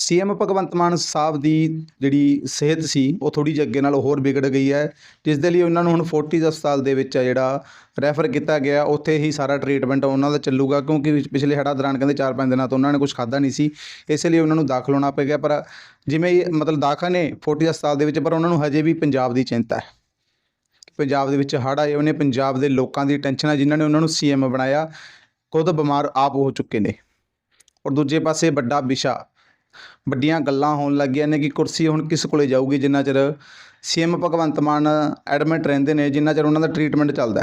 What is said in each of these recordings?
CM Bhagwant ਮਾਨ ਸਾਹਿਬ ਦੀ ਜਿਹੜੀ ਸਿਹਤ ਸੀ, ਉਹ ਥੋੜ੍ਹੀ ਜਿਹੀ ਅੱਗੇ ਨਾਲ ਹੋਰ ਵਿਗੜ ਗਈ ਹੈ, ਜਿਸ ਦੇ ਲਈ ਉਹਨਾਂ ਨੂੰ ਹੁਣ ਫੋਰਟਿਸ ਹਸਪਤਾਲ ਦੇ ਵਿੱਚ ਆ ਜਿਹੜਾ ਰੈਫਰ ਕੀਤਾ ਗਿਆ, ਉੱਥੇ ਹੀ ਸਾਰਾ ਟਰੀਟਮੈਂਟ ਉਹਨਾਂ ਦਾ ਚੱਲੂਗਾ, ਕਿਉਂਕਿ ਪਿਛਲੇ ਹੜ੍ਹਾਂ ਦੌਰਾਨ ਕਹਿੰਦੇ 4-5 ਦਿਨਾਂ ਤੋਂ ਉਹਨਾਂ ਨੇ ਕੁਝ ਖਾਧਾ ਨਹੀਂ ਸੀ, ਇਸੇ ਲਈ ਉਹਨਾਂ ਨੂੰ ਦਾਖਲ ਹੋਣਾ ਪੈ ਗਿਆ, ਪਰ ਜਿਵੇਂ ਮਤਲਬ ਦਾਖਲ ਨੇ ਫੋਰਟਿਸ ਹਸਪਤਾਲ ਦੇ ਵਿੱਚ, ਪਰ ਉਹਨਾਂ ਨੂੰ ਹਜੇ ਵੀ ਪੰਜਾਬ ਦੀ ਚਿੰਤਾ ਹੈ। ਪੰਜਾਬ ਦੇ ਵਿੱਚ ਹੜ੍ਹ ਆਏ, ਉਹਨੇ ਪੰਜਾਬ ਦੇ ਲੋਕਾਂ ਦੀ ਟੈਨਸ਼ਨ ਹੈ ਜਿਨ੍ਹਾਂ ਨੇ ਉਹਨਾਂ ਨੂੰ ਸੀਐਮ ਬਣਾਇਆ, ਖੁਦ ਬਿਮਾਰ ਆਪ ਹੋ ਚੁੱਕੇ ਨੇ। ਔਰ ਦੂਜੇ ਪਾਸੇ ਵੱਡਾ ਵਿਸ਼ਾ ਵੱਡੀਆਂ ਗੱਲਾਂ ਹੋਣ ਲੱਗੀਆਂ ਨੇ ਕਿ ਕੁਰਸੀ ਹੁਣ ਕਿਸ ਕੋਲੇ ਜਾਊਗੀ ਜਿੰਨਾ ਚਿਰ ਸੀਐਮ ਭਗਵੰਤ ਮਾਨ ਐਡਮਿਟ ਰਹਿੰਦੇ ਨੇ, ਜਿੰਨਾ ਚਿਰ ਉਹਨਾਂ ਦਾ ਟ੍ਰੀਟਮੈਂਟ ਚੱਲਦਾ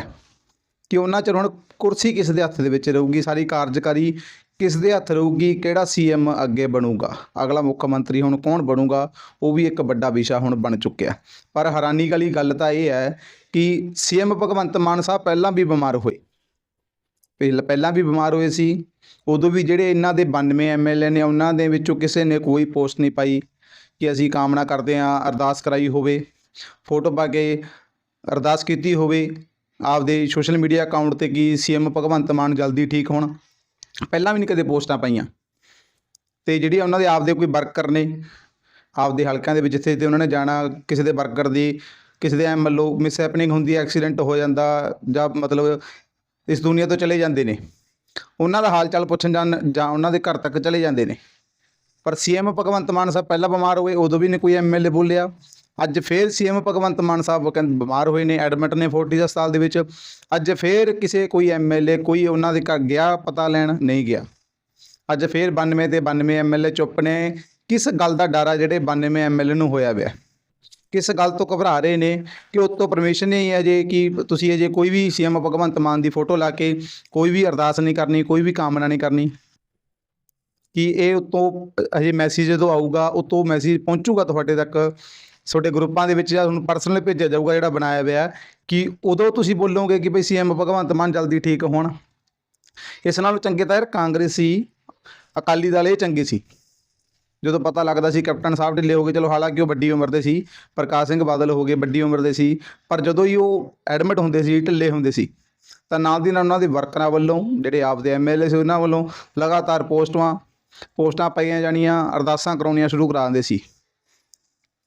ਕਿ ਉਹਨਾਂ ਚਿਰ ਹੁਣ ਕੁਰਸੀ ਕਿਸ ਦੇ ਹੱਥ ਦੇ ਵਿੱਚ ਰਹੂਗੀ, ਸਾਰੀ ਕਾਰਜਕਾਰੀ ਕਿਸ ਦੇ ਹੱਥ ਰਹੂਗੀ, ਕਿਹੜਾ ਸੀਐਮ ਅੱਗੇ ਬਣੂਗਾ? ਅਗਲਾ ਮੁੱਖ ਮੰਤਰੀ ਹੁਣ ਕੌਣ ਬਣੂਗਾ? ਉਹ ਵੀ ਇੱਕ ਵੱਡਾ ਵਿਸ਼ਾ ਹੁਣ ਬਣ ਚੁੱਕਿਆ ਪਰ ਹੈਰਾਨੀ ਵਾਲੀ ਗੱਲ ਤਾਂ ਇਹ ਹੈ ਕਿ ਸੀਐਮ ਭਗਵੰਤ ਮਾਨ ਸਾਹਿਬ ਪਹਿਲਾਂ ਵੀ ਬਿਮਾਰ ਹੋਏ। ਪਹਿਲ- ਪਹਿਲਾਂ ਵੀ ਬਿਮਾਰ ਹੋਏ ਸੀ, ਉਦੋਂ ਵੀ ਜਿਹੜੇ ਇਹਨਾਂ ਦੇ 92 ਐਮਐਲਏ ਨੇ, ਉਹਨਾਂ ਦੇ ਵਿੱਚੋਂ ਕਿਸੇ ਨੇ ਕੋਈ ਪੋਸਟ ਨਹੀਂ ਪਾਈ ਕਿ ਅਸੀਂ ਕਾਮਨਾ ਕਰਦੇ ਹਾਂ ਅਰਦਾਸ ਕਰਾਈ ਹੋਵੇ, ਫੋਟੋ ਪਾ ਕੇ ਅਰਦਾਸ ਕੀਤੀ ਹੋਵੇ, ਆਪਦੇ ਸੋਸ਼ਲ ਮੀਡੀਆ ਅਕਾਊਂਟ ਤੇ ਕਿ ਸੀਐਮ ਭਗਵੰਤ ਮਾਨ ਜਲਦੀ ਠੀਕ ਹੋਣ, ਪਹਿਲਾਂ ਵੀ ਨਹੀਂ ਕਦੇ ਪੋਸਟਾਂ ਪਾਈਆਂ। ਤੇ ਜਿਹੜੀ ਉਹਨਾਂ ਦੇ ਆਪਦੇ ਕੋਈ ਵਰਕਰ ਨੇ, ਆਪਦੇ ਹਲਕਿਆਂ ਦੇ ਵਿੱਚ ਜਿੱਥੇ ਤੇ ਉਹਨਾਂ ਨੇ ਜਾਣਾ, ਕਿਸੇ ਦੇ ਵਰਕਰ ਦੀ, ਕਿਸੇ ਦੇ ਐ ਮੰਨ ਲਓ ਮਿਸ ਹੈਪਨਿੰਗ ਹੁੰਦੀ ਐਕਸੀਡੈਂਟ ਹੋ ਜਾਂਦਾ ਜਾਂ ਮਤਲਬ ਇਸ ਦੁਨੀਆ ਤੋਂ ਚਲੇ ਜਾਂਦੇ ਨੇ। ਉਹਨਾਂ ਦਾ ਹਾਲ ਚਾਲ ਪੁੱਛਣ ਜਾਣ ਜਾਂ ਉਹਨਾਂ ਦੇ ਘਰ ਤੱਕ ਚਲੇ ਜਾਂਦੇ ਨੇ। ਪਰ ਸੀਐਮ ਭਗਵੰਤ ਮਾਨ ਸਾਹਿਬ ਪਹਿਲਾਂ ਬਿਮਾਰ ਹੋਏ, ਉਦੋਂ ਵੀ ਨਹੀਂ ਕੋਈ ਐਮਐਲਏ ਬੋਲਿਆ। ਅੱਜ ਫੇਰ ਸੀਐਮ ਭਗਵੰਤ ਮਾਨ ਸਾਹਿਬ ਕਹਿੰਦੇ ਬਿਮਾਰ ਹੋਏ ਨੇ, ਐਡਮਿਟ ਨੇ ਫੋਰਟਿਸ ਹਸਪਤਾਲ ਦੇ ਵਿੱਚ। ਅੱਜ ਫੇਰ ਕਿਸੇ ਕੋਈ ਐਮਐਲਏ ਕੋਈ ਉਹਨਾਂ ਦੇ ਘਰ ਗਿਆ, ਪਤਾ ਲੈਣ ਨਹੀਂ ਗਿਆ। ਅੱਜ ਫੇਰ 92 ਤੇ 92 ਐਮਐਲਏ ਚੁੱਪ ਨੇ। ਕਿਸ ਗੱਲ ਦਾ ਡਰ ਆ ਜਿਹੜੇ 92 ਐਮਐਲਏ ਨੂੰ ਹੋਇਆ ਪਿਆ? ਕਿਸ ਗੱਲ ਤੋਂ ਘਬਰਾ ਰਹੇ ਨੇ ਕਿ ਉਤੋਂ ਪਰਮਿਸ਼ਨ ਨਹੀਂ ਹੈ ਜੇ ਕਿ ਤੁਸੀਂ ਅਜੇ ਕੋਈ ਵੀ ਸੀਐਮ ਭਗਵੰਤ ਮਾਨ ਦੀ ਫੋਟੋ ਲਾ ਕੇ ਕੋਈ ਵੀ ਅਰਦਾਸ ਨਹੀਂ ਕਰਨੀ, ਕੋਈ ਵੀ ਕਾਮਨਾ ਨਹੀਂ ਕਰਨੀ। ਕਿ ਇਹ ਉਤੋਂ ਅਜੇ ਮੈਸੇਜ ਜਦੋਂ ਆਊਗਾ, ਉਤੋਂ ਮੈਸੇਜ ਪਹੁੰਚੂਗਾ ਤੁਹਾਡੇ ਤੱਕ, ਤੁਹਾਡੇ ਗਰੁੱਪਾਂ ਦੇ ਵਿੱਚ ਜਾਂ ਤੁਹਾਨੂੰ ਪਰਸਨਲ ਭੇਜਿਆ ਜਾਊਗਾ ਜਿਹੜਾ ਬਣਾਇਆ ਹੋਇਆ, ਕਿ ਉਦੋਂ ਤੁਸੀਂ ਬੋਲੋਗੇ ਕਿ ਭਈ ਸੀਐਮ ਭਗਵੰਤ ਮਾਨ ਜਲਦੀ ਠੀਕ ਹੋਣ। ਇਸ ਨਾਲੋਂ ਚੰਗੇ ਤਾਂ ਯਾਰ ਕਾਂਗਰਸੀ, ਅਕਾਲੀ ਦਲ ਇਹ ਚੰਗੇ ਸੀ। ਜਦੋਂ ਪਤਾ ਲੱਗਦਾ ਸੀ ਕੈਪਟਨ ਸਾਹਿਬ ਢਿੱਲੇ ਹੋ ਗਏ, ਚਲੋ ਹਾਲਾਂਕਿ ਉਹ ਵੱਡੀ ਉਮਰ ਦੇ ਸੀ, ਪ੍ਰਕਾਸ਼ ਸਿੰਘ ਬਾਦਲ ਹੋ ਗਏ, ਵੱਡੀ ਉਮਰ ਦੇ ਸੀ, ਪਰ ਜਦੋਂ ਹੀ ਉਹ ਐਡਮਿਟ ਹੁੰਦੇ ਸੀ, ਢਿੱਲੇ ਹੁੰਦੇ ਸੀ, ਤਾਂ ਨਾਲ ਦੀ ਨਾਲ ਉਹਨਾਂ ਦੇ ਵਰਕਰਾਂ ਵੱਲੋਂ, ਜਿਹੜੇ ਆਪਦੇ ਐਮਐਲਏ ਸੀ ਉਹਨਾਂ ਵੱਲੋਂ ਲਗਾਤਾਰ ਪੋਸਟਾਂ ਪੋਸਟਾਂ ਪਾਈਆਂ ਜਾਣੀਆਂ, ਅਰਦਾਸਾਂ ਕਰਾਉਣੀਆਂ ਸ਼ੁਰੂ ਕਰਾ ਦਿੰਦੇ ਸੀ।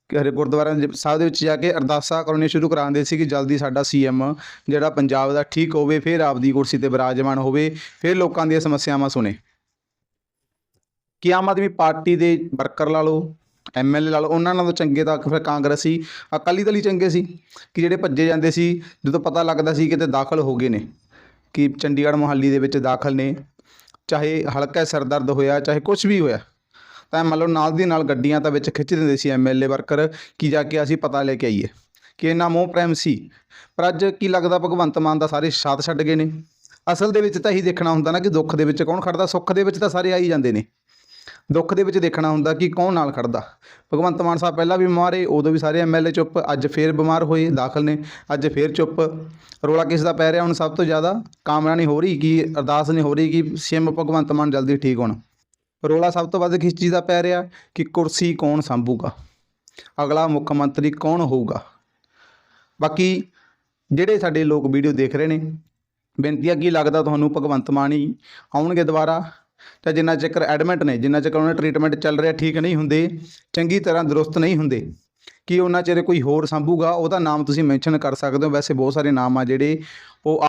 ਕਿ ਹਰੇ ਗੁਰਦੁਆਰਿਆਂ ਸਾਹਿਬ ਦੇ ਵਿੱਚ ਜਾ ਕੇ ਅਰਦਾਸਾਂ ਕਰਾਉਣੀਆਂ ਸ਼ੁਰੂ ਕਰਾ ਦਿੰਦੇ ਸੀ ਕਿ ਜਲਦੀ ਸਾਡਾ ਸੀਐਮ ਜਿਹੜਾ ਪੰਜਾਬ ਦਾ ਠੀਕ ਹੋਵੇ, ਫਿਰ ਆਪਦੀ ਕੁਰਸੀ ਤੇ ਬਿਰਾਜਮਾਨ ਹੋਵੇ, ਫਿਰ ਲੋਕਾਂ ਦੀਆਂ ਸਮੱਸਿਆਵਾਂ ਸੁਣੇ। ਕਿ ਆਮ ਆਦਮੀ ਪਾਰਟੀ ਦੇ ਵਰਕਰ ਲਾ ਲਓ ਐਮਐਲਏ ਲਾ ਲਓ, ਉਹਨਾਂ ਨਾਲੋਂ ਚੰਗੇ ਤਾਂ ਫਿਰ ਕਾਂਗਰਸੀ ਅਕਾਲੀ ਦਲ ਹੀ ਚੰਗੇ ਸੀ, ਕਿ ਜਿਹੜੇ ਭੱਜੇ ਜਾਂਦੇ ਸੀ, ਜਦੋਂ ਪਤਾ ਲੱਗਦਾ ਸੀ ਕਿਤੇ ਦਾਖਲ ਹੋ ਗਏ ਨੇ, ਕਿ ਚੰਡੀਗੜ੍ਹ ਮੁਹਾਲੀ ਦੇ ਵਿੱਚ ਦਾਖਲ ਨੇ, ਚਾਹੇ ਹਲਕਾ ਸਰਦਰਦ ਹੋਇਆ, ਚਾਹੇ ਕੁਝ ਵੀ ਹੋਇਆ, ਤਾਂ ਮੰਨ ਲਓ ਨਾਲ ਦੀ ਨਾਲ ਗੱਡੀਆਂ ਤਾਂ ਵਿੱਚ ਖਿੱਚ ਦਿੰਦੇ ਸੀ ਐਮਐਲਏ ਵਰਕਰ, ਕਿ ਜਾ ਕੇ ਅਸੀਂ ਪਤਾ ਲੈ ਕੇ ਆਈਏ, ਕਿ ਇੰਨਾ ਮੋਹ ਪ੍ਰੇਮ ਸੀ, ਪਰ ਅੱਜ ਕੀ ਲੱਗਦਾ ਭਗਵੰਤ ਮਾਨ ਦਾ ਸਾਰੇ ਸਾਥ ਛੱਡ ਗਏ ਨੇ, ਅਸਲ ਦੇ ਵਿੱਚ ਤਾਂ ਇਹੀ ਦੇਖਣਾ ਹੁੰਦਾ ਨਾ ਕਿ ਦੁੱਖ ਦੇ ਵਿੱਚ ਕੌਣ ਖੜਦਾ, ਸੁੱਖ ਦੇ ਵਿੱਚ ਤਾਂ ਸਾਰੇ ਆ ਹੀ ਜਾਂਦੇ ਨੇ ਦੁੱਖ ਦੇ ਵਿੱਚ ਦੇਖਣਾ ਹੁੰਦਾ ਕਿ ਕੌਣ ਨਾਲ ਖੜਦਾ। ਭਗਵੰਤ ਮਾਨ ਸਾਹਿਬ ਪਹਿਲਾਂ ਵੀ ਬਿਮਾਰ ਏ ਉਦੋਂ ਵੀ ਸਾਰੇ ਐਮਐਲਏ ਚੁੱਪ, ਅੱਜ ਫੇਰ ਬਿਮਾਰ ਹੋਏ, ਦਾਖਲ ਨੇ, ਅੱਜ ਫੇਰ ਚੁੱਪ। ਰੋਲਾ ਕਿਸ ਦਾ ਪੈ ਰਿਹਾ ਹੁਣ ਸਭ ਤੋਂ ਜ਼ਿਆਦਾ? ਕਾਮਨਾ ਨਹੀਂ ਹੋ ਰਹੀ ਕਿ, ਅਰਦਾਸ ਨਹੀਂ ਹੋ ਰਹੀ ਕਿ ਸੀਐਮ ਭਗਵੰਤ ਮਾਨ ਜਲਦੀ ਠੀਕ ਹੋਣ। ਰੋਲਾ ਸਭ ਤੋਂ ਵੱਧ ਕਿਸ ਚੀਜ਼ ਦਾ ਪੈ ਰਿਹਾ? ਕਿ ਕੁਰਸੀ ਕੌਣ ਸੰਭੂਗਾ? ਅਗਲਾ ਮੁੱਖ ਮੰਤਰੀ ਕੌਣ ਹੋਊਗਾ? ਬਾਕੀ ਜਿਹੜੇ ਸਾਡੇ ਲੋਕ ਵੀਡੀਓ ਦੇਖ ਰਹੇ ਨੇ, ਬੇਨਤੀ ਆ ਕੀ ਲੱਗਦਾ ਤੁਹਾਨੂੰ ਭਗਵੰਤ ਮਾਨ ਹੀ ਆਉਣਗੇ ਦੁਬਾਰਾ। ਤਾਂ ਜਿੰਨਾ ਚੱਕਰ ਐਡਮਿਟ ਨੇ, ਜਿੰਨਾ ਚੱਕਰ ਉਹਨਾਂ ਟ੍ਰੀਟਮੈਂਟ ਚੱਲ ਰਿਹਾ, ਠੀਕ ਨਹੀਂ ਹੁੰਦੇ, ਚੰਗੀ ਤਰ੍ਹਾਂ ਦਰੁਸਤ ਨਹੀਂ ਹੁੰਦੇ, ਕੀ ਉਹਨਾਂ ਚਿਰ ਕੋਈ ਹੋਰ ਸੰਭੂਗਾ? ਉਹਦਾ ਨਾਮ ਤੁਸੀਂ ਮੈਂਸ਼ਨ ਕਰ ਸਕਦੇ ਹੋ। ਵੈਸੇ ਬਹੁਤ ਸਾਰੇ ਨਾਮ ਆ ਜਿਹੜੇ ਉਹ